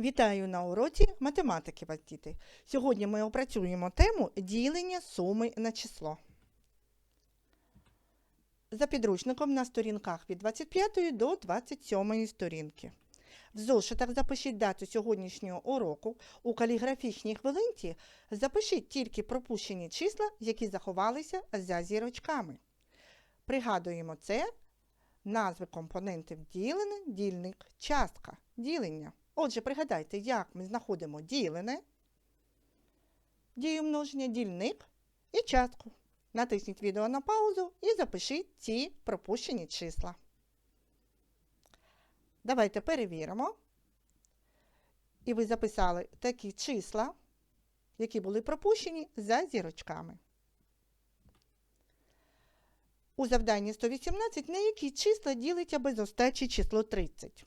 Вітаю на уроці математики, вас діти. Сьогодні ми опрацюємо тему ділення суми на число. За підручником на сторінках від 25 до 27 сторінки. В зошитах запишіть дату сьогоднішнього уроку. У каліграфічній хвилинці запишіть тільки пропущені числа, які заховалися за зірочками. Пригадуємо це назви компонентів ділене, дільник, частка, ділення. Отже, пригадайте, як ми знаходимо ділене, дію множення, дільник і частку. Натисніть відео на паузу і запишіть ці пропущені числа. Давайте перевіримо. І ви записали такі числа, які були пропущені за зірочками. У завданні 118 на які числа ділиться без остачі число 30.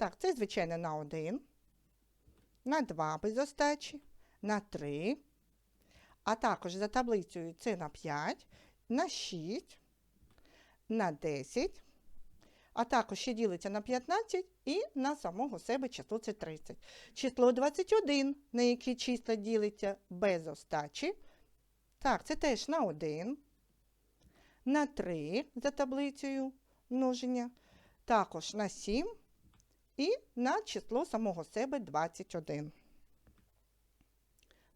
Так, це, звичайно, на 1, на 2 без остачі, на 3, а також за таблицею це на 5, на 6, на 10, а також ще ділиться на 15 і на самого себе число це 30. Число 21, на які числа ділиться без остачі. Так, це теж на 1, на 3 за таблицею множення, також на 7 і на число самого себе 21.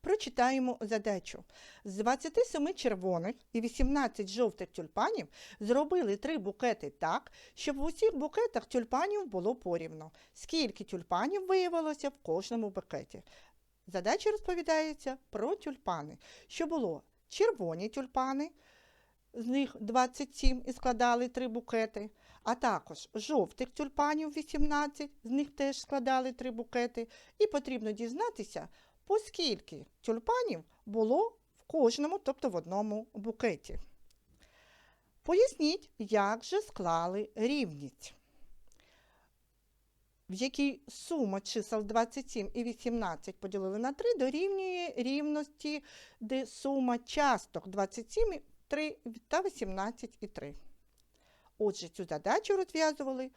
Прочитаємо задачу. З 27 червоних і 18 жовтих тюльпанів зробили три букети так, щоб в усіх букетах тюльпанів було порівно. Скільки тюльпанів виявилося в кожному букеті? Задача розповідається про тюльпани, що було червоні тюльпани, з них 27 і складали три букети, а також жовтих тюльпанів 18, з них теж складали три букети. І потрібно дізнатися, по скільки тюльпанів було в кожному, тобто в одному букеті. Поясніть, як же склали рівність, в якій сума чисел 27 і 18 поділили на 3 дорівнює рівності, де сума часток 27 3 та 18 і 3. Отже, цю задачу розв'язували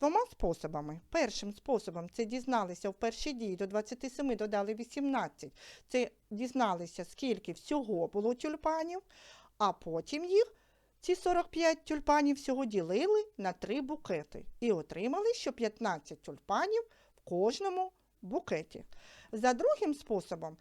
двома способами. Першим способом це дізналися в першій дії до 27 додали 18. Це дізналися, скільки всього було тюльпанів, а потім їх, ці 45 тюльпанів, всього ділили на три букети і отримали, що 15 тюльпанів в кожному букеті. За другим способом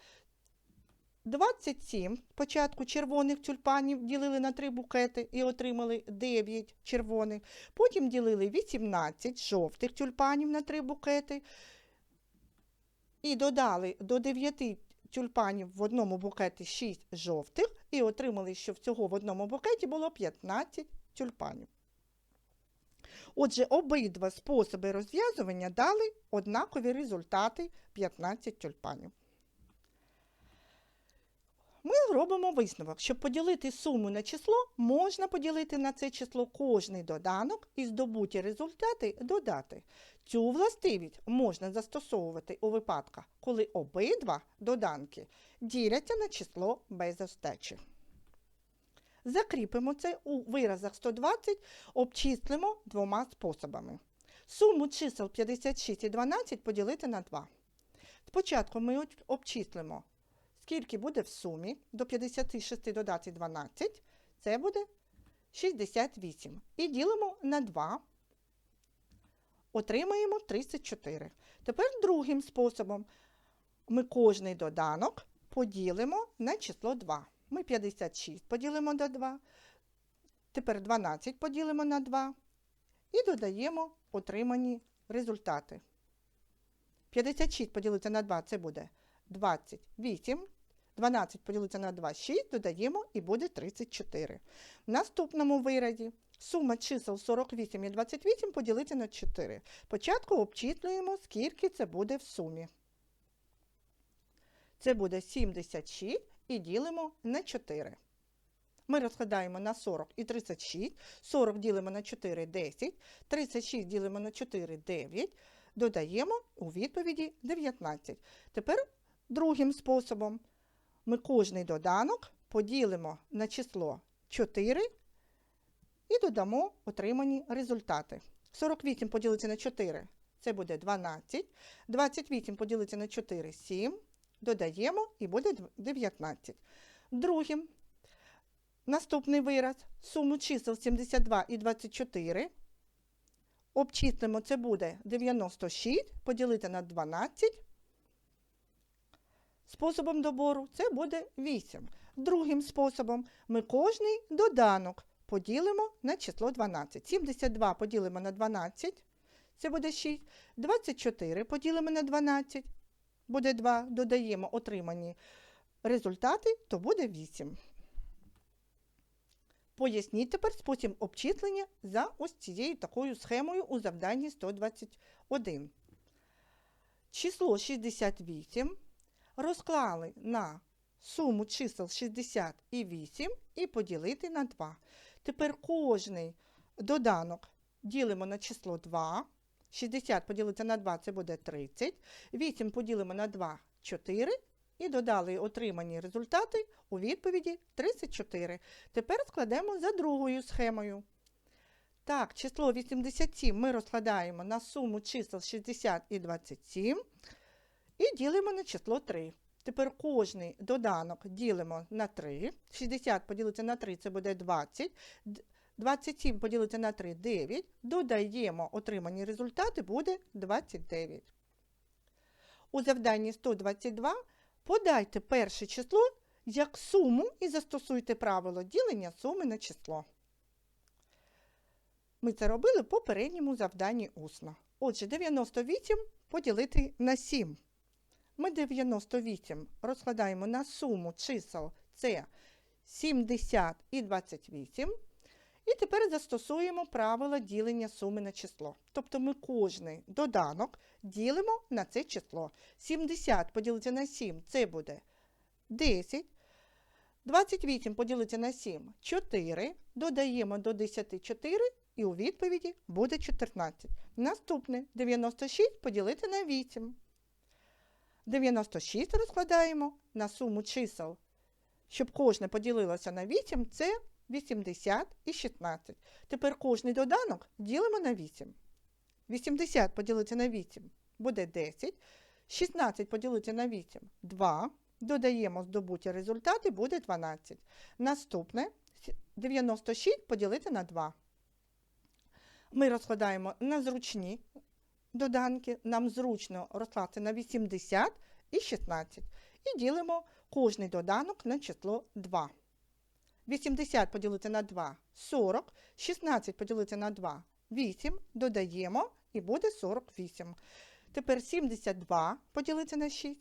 27 спочатку червоних тюльпанів ділили на три букети і отримали 9 червоних. Потім ділили 18 жовтих тюльпанів на три букети і додали до 9 тюльпанів в одному букеті 6 жовтих і отримали, що всього в одному букеті було 15 тюльпанів. Отже, обидва способи розв'язування дали однакові результати 15 тюльпанів. Робимо висновок, щоб поділити суму на число, можна поділити на це число кожний доданок і здобуті результати додати. Цю властивість можна застосовувати у випадках, коли обидва доданки діляться на число без остачі. Закріпимо це у виразах 120, обчислимо двома способами. Суму чисел 56 і 12 поділити на 2. Спочатку ми обчислимо Скільки буде в сумі до 56 додати 12, це буде 68. І ділимо на 2, отримаємо 34. Тепер другим способом ми кожний доданок поділимо на число 2. Ми 56 поділимо на 2, тепер 12 поділимо на 2 і додаємо отримані результати. 56 поділити на 2 це буде 28. 12 поділиться на 2, 6, додаємо і буде 34. В наступному виразі сума чисел 48 і 28 поділити на 4. Спочатку обчислюємо, скільки це буде в сумі. Це буде 76 і ділимо на 4. Ми розкладаємо на 40 і 36. 40 ділимо на 4 10, 36 ділимо на 4 9. Додаємо у відповіді 19. Тепер другим способом ми кожний доданок поділимо на число 4 і додамо отримані результати. 48 поділиться на 4 це буде 12. 28 поділити на 4 – 7. Додаємо і буде 19. Другим наступний вираз. Суму чисел 72 і 24. Обчислимо, це буде 96 поділити на 12. Способом добору це буде 8. Другим способом ми кожний доданок поділимо на число 12. 72 поділимо на 12, це буде 6. 24 поділимо на 12, буде 2. Додаємо отримані результати, то буде 8. Поясніть тепер спосіб обчислення за ось цією такою схемою у завданні 121. Число 68 розклали на суму чисел 60 і 8 і поділити на 2. Тепер кожний доданок ділимо на число 2. 60 поділити на 2 це буде 30. 8 поділимо на 2 4. І додали отримані результати у відповіді 34. Тепер складемо за другою схемою. Так, число 87 ми розкладаємо на суму чисел 60 і 27 і ділимо на число 3. Тепер кожний доданок ділимо на 3. 60 поділити на 3 це буде 20. 27 поділити на 3 9. Додаємо отримані результати буде 29. У завданні 122 подайте перше число як суму і застосуйте правило ділення суми на число. Ми це робили в попередньому завданні усно. Отже, 98 поділити на 7. Ми 98 розкладаємо на суму чисел це 70 і 28. І тепер застосуємо правило ділення суми на число. Тобто ми кожний доданок ділимо на це число. 70 поділити на 7 це буде 10. 28 поділити на 7 4. Додаємо до 10 4 і у відповіді буде 14. Наступне 96 поділити на 8. 96 розкладаємо на суму чисел, щоб кожне поділилося на 8, це 80 і 16. Тепер кожний доданок ділимо на 8. 80 поділити на 8 буде 10. 16 поділити на 8 2. Додаємо здобуті результати, буде 12. Наступне 96 поділити на 2. Ми розкладаємо на зручні доданки. Нам зручно розкласти на 80 і 16. І ділимо кожний доданок на число 2. 80 поділити на 2 40, 16 поділити на 2 8, додаємо і буде 48. Тепер 72 поділити на 6,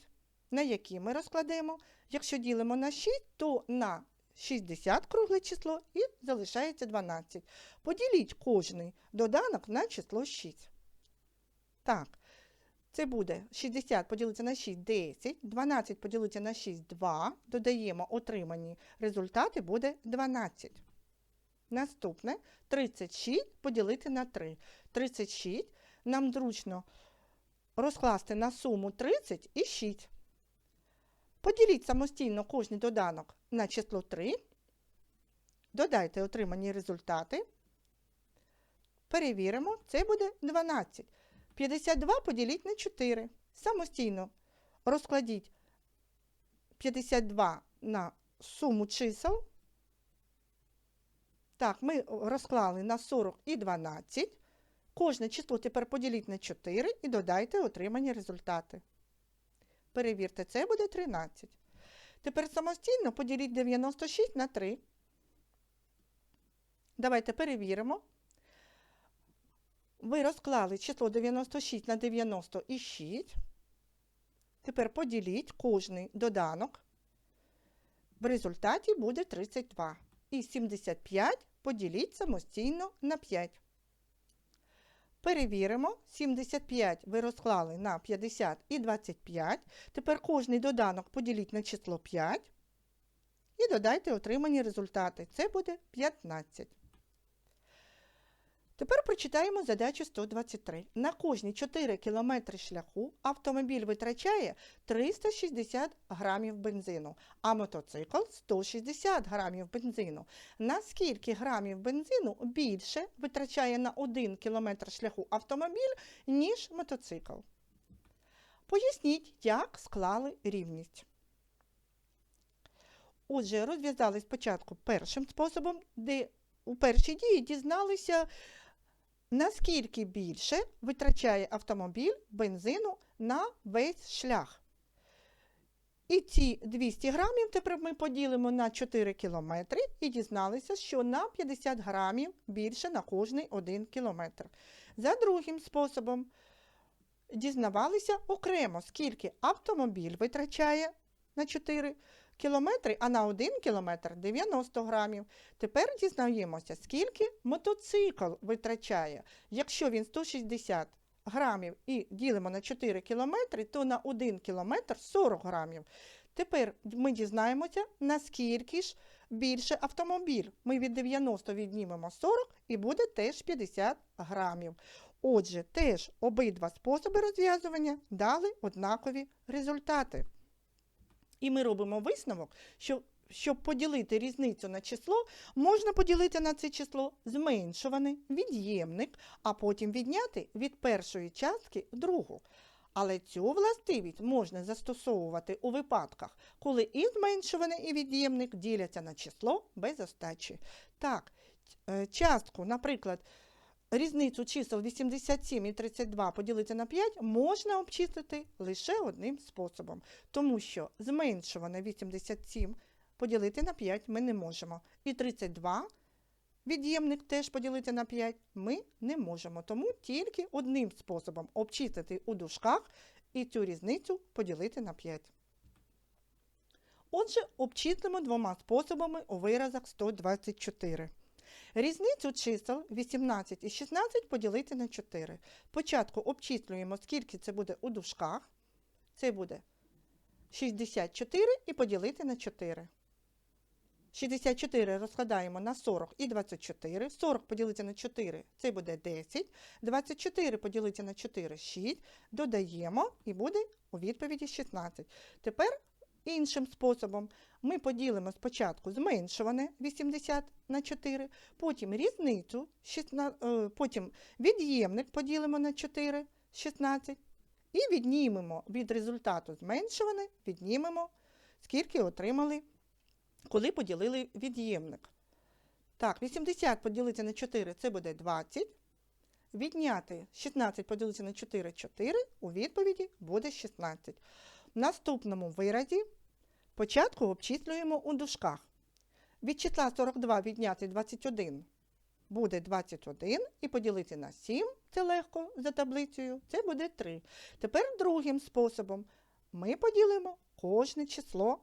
на які ми розкладемо. Якщо ділимо на 6, то на 60 кругле число і залишається 12. Поділіть кожний доданок на число 6. Так, це буде 60 поділити на 6 10, 12 поділити на 6 2, додаємо отримані результати, буде 12. Наступне 36 поділити на 3. 36 нам зручно розкласти на суму 30 і 6. Поділіть самостійно кожний доданок на число 3. Додайте отримані результати. Перевіримо, це буде 12. 52 поділіть на 4. Самостійно розкладіть 52 на суму чисел. Так, ми розклали на 40 і 12. Кожне число тепер поділіть на 4 і додайте отримані результати. Перевірте, це буде 13. Тепер самостійно поділіть 96 на 3. Давайте перевіримо. Ви розклали число 96 на 96. Тепер поділіть кожний доданок. В результаті буде 32. І 75 поділіть самостійно на 5. Перевіримо. 75 ви розклали на 50 і 25. Тепер кожний доданок поділіть на число 5. І додайте отримані результати. Це буде 15. Тепер прочитаємо задачу 123. На кожні 4 кілометри шляху автомобіль витрачає 360 грамів бензину, а мотоцикл 160 грамів бензину. На скільки грамів бензину більше витрачає на 1 кілометр шляху автомобіль, ніж мотоцикл? Поясніть, як склали рівність. Отже, розв'язали спочатку першим способом, де у першій дії дізналися, наскільки більше витрачає автомобіль бензину на весь шлях. І ці 200 грамів тепер ми поділимо на 4 кілометри і дізналися, що на 50 грамів більше на кожний 1 кілометр. За другим способом дізнавалися окремо, скільки автомобіль витрачає на 4 кілометри, а на 1 кілометр 90 грамів. Тепер дізнаємося, скільки мотоцикл витрачає. Якщо він 160 грамів і ділимо на 4 кілометри, то на 1 кілометр 40 грамів. Тепер ми дізнаємося, наскільки ж більше автомобіль. Ми від 90 віднімемо 40 і буде теж 50 грамів. Отже, теж обидва способи розв'язування дали однакові результати. І ми робимо висновок, що щоб поділити різницю на число, можна поділити на це число зменшуваний від'ємник, а потім відняти від першої частки другу. Але цю властивість можна застосовувати у випадках, коли і зменшуваний, і від'ємник діляться на число без остачі. Так, е, частку, наприклад, різницю чисел 87 і 32 поділити на 5 можна обчислити лише одним способом, тому що зменшуване 87 поділити на 5 ми не можемо. І 32 від'ємник теж поділити на 5 ми не можемо. Тому тільки одним способом обчислити у дужках і цю різницю поділити на 5. Отже, обчислимо двома способами у виразах 124. Різницю чисел 18 і 16 поділити на 4. Спочатку обчислюємо, скільки це буде у дужках. Це буде 64 і поділити на 4. 64 розкладаємо на 40 і 24. 40 поділити на 4 це буде 10. 24 поділити на 4 6. Додаємо і буде у відповіді 16. Тепер іншим способом ми поділимо спочатку зменшуване 80 на 4, потім різницю, 16, потім від'ємник поділимо на 4, 16. І віднімемо від результату зменшуване, віднімемо, скільки отримали, коли поділили від'ємник. Так, 80 поділити на 4 це буде 20. Відняти 16 поділити на 4 4, у відповіді буде 16. В наступному виразі Спочатку обчислюємо у дужках. Від числа 42 відняти 21 буде 21 і поділити на 7, це легко за таблицею, це буде 3. Тепер другим способом ми поділимо кожне число.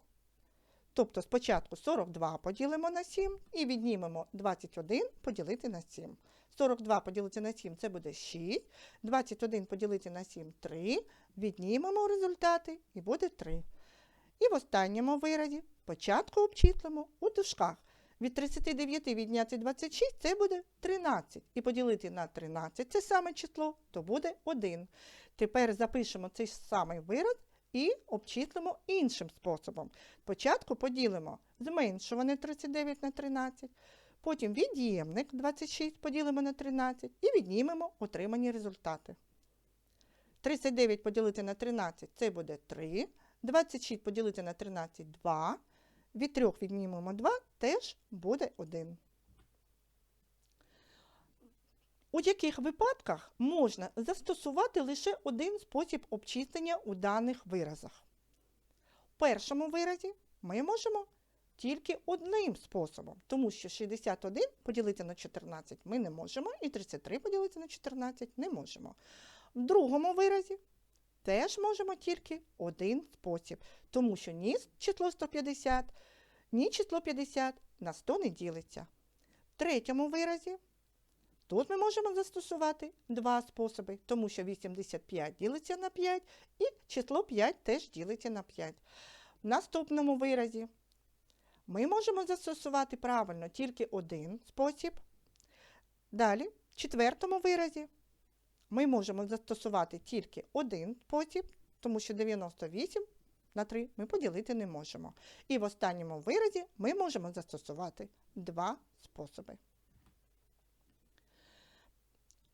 Тобто спочатку 42 поділимо на 7 і віднімемо 21 поділити на 7. 42 поділити на 7 це буде 6. 21 поділити на 7 3. Віднімемо результати і буде 3. І в останньому виразі початку обчислимо у дужках. Від 39 відняти 26 це буде 13. І поділити на 13 це саме число, то буде 1. Тепер запишемо цей самий вираз і обчислимо іншим способом. Спочатку поділимо зменшуване 39 на 13, потім від'ємник 26 поділимо на 13 і віднімемо отримані результати. 39 поділити на 13 це буде 3. 26 поділити на 13 2. Від 3 віднімемо 2, теж буде 1. У яких випадках можна застосувати лише один спосіб обчислення у даних виразах? У першому виразі ми можемо тільки одним способом, тому що 61 поділити на 14 ми не можемо, і 33 поділити на 14 не можемо. В другому виразі теж можемо тільки один спосіб, тому що ні число 150, ні число 50 на 100 не ділиться. В третьому виразі тут ми можемо застосувати два способи, тому що 85 ділиться на 5 і число 5 теж ділиться на 5. В наступному виразі ми можемо застосувати правильно тільки один спосіб. Далі в четвертому виразі ми можемо застосувати тільки один спосіб, тому що 98 на 3 ми поділити не можемо. І в останньому виразі ми можемо застосувати два способи.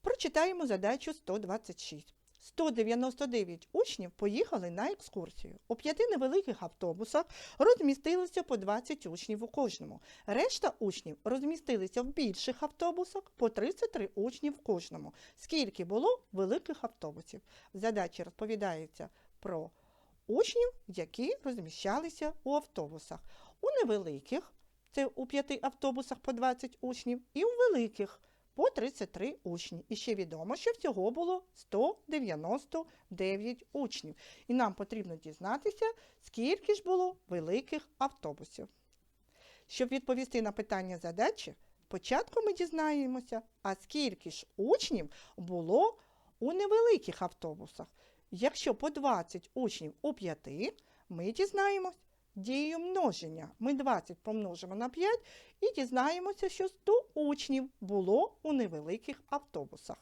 Прочитаємо задачу 126. 199 учнів поїхали на екскурсію. У п'яти невеликих автобусах розмістилося по 20 учнів у кожному. Решта учнів розмістилися в більших автобусах по 33 учнів в кожному. Скільки було великих автобусів? В задачі розповідається про учнів, які розміщалися у автобусах. У невеликих це у п'яти автобусах по 20 учнів, і у великих по 33 учні. І ще відомо, що всього було 199 учнів. І нам потрібно дізнатися, скільки ж було великих автобусів. Щоб відповісти на питання задачі, спочатку ми дізнаємося, а скільки ж учнів було у невеликих автобусах. Якщо по 20 учнів у 5, ми дізнаємось дією множення. Ми 20 помножимо на 5 і дізнаємося, що 100 учнів було у невеликих автобусах.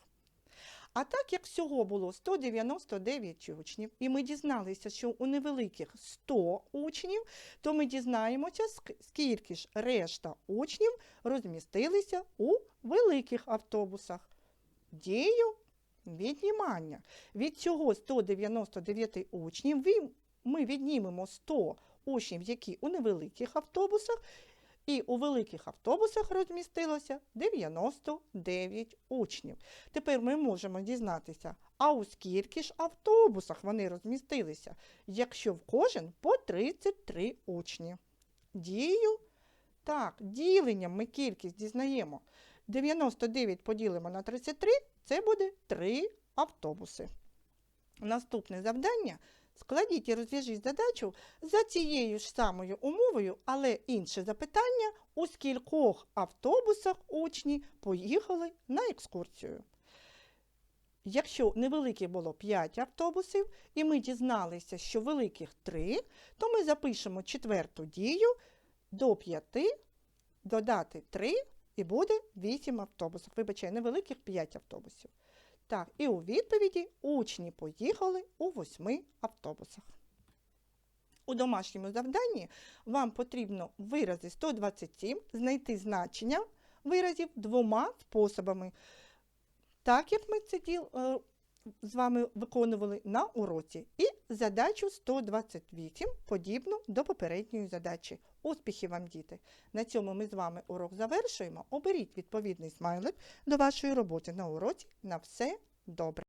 А так як всього було 199 учнів, і ми дізналися, що у невеликих 100 учнів, то ми дізнаємося, скільки ж решта учнів розмістилися у великих автобусах. Дію віднімання. Від цього 199 учнів ми віднімемо 100 учнів, які у невеликих автобусах, і у великих автобусах розмістилося 99 учнів. Тепер ми можемо дізнатися, а у скільки ж автобусах вони розмістилися, якщо в кожен по 33 учні. Дію? Так, діленням ми кількість дізнаємо. 99 поділимо на 33, це буде 3 автобуси. Наступне завдання Складіть і розв'яжіть задачу за цією ж самою умовою, але інше запитання, у скількох автобусах учні поїхали на екскурсію. Якщо невеликих було 5 автобусів, і ми дізналися, що великих 3, то ми запишемо четверту дію до 5, додати 3 і буде 8 автобусів. Вибачай, невеликих 5 автобусів. Так, і у відповіді учні поїхали у восьми автобусах. У домашньому завданні вам потрібно вирази 127 знайти значення виразів двома способами, так як ми це діл, е, з вами виконували на уроці. І задачу 128 подібну до попередньої задачі. Успіхів вам, діти! На цьому ми з вами урок завершуємо. Оберіть відповідний смайлик до вашої роботи на уроці. На все добре!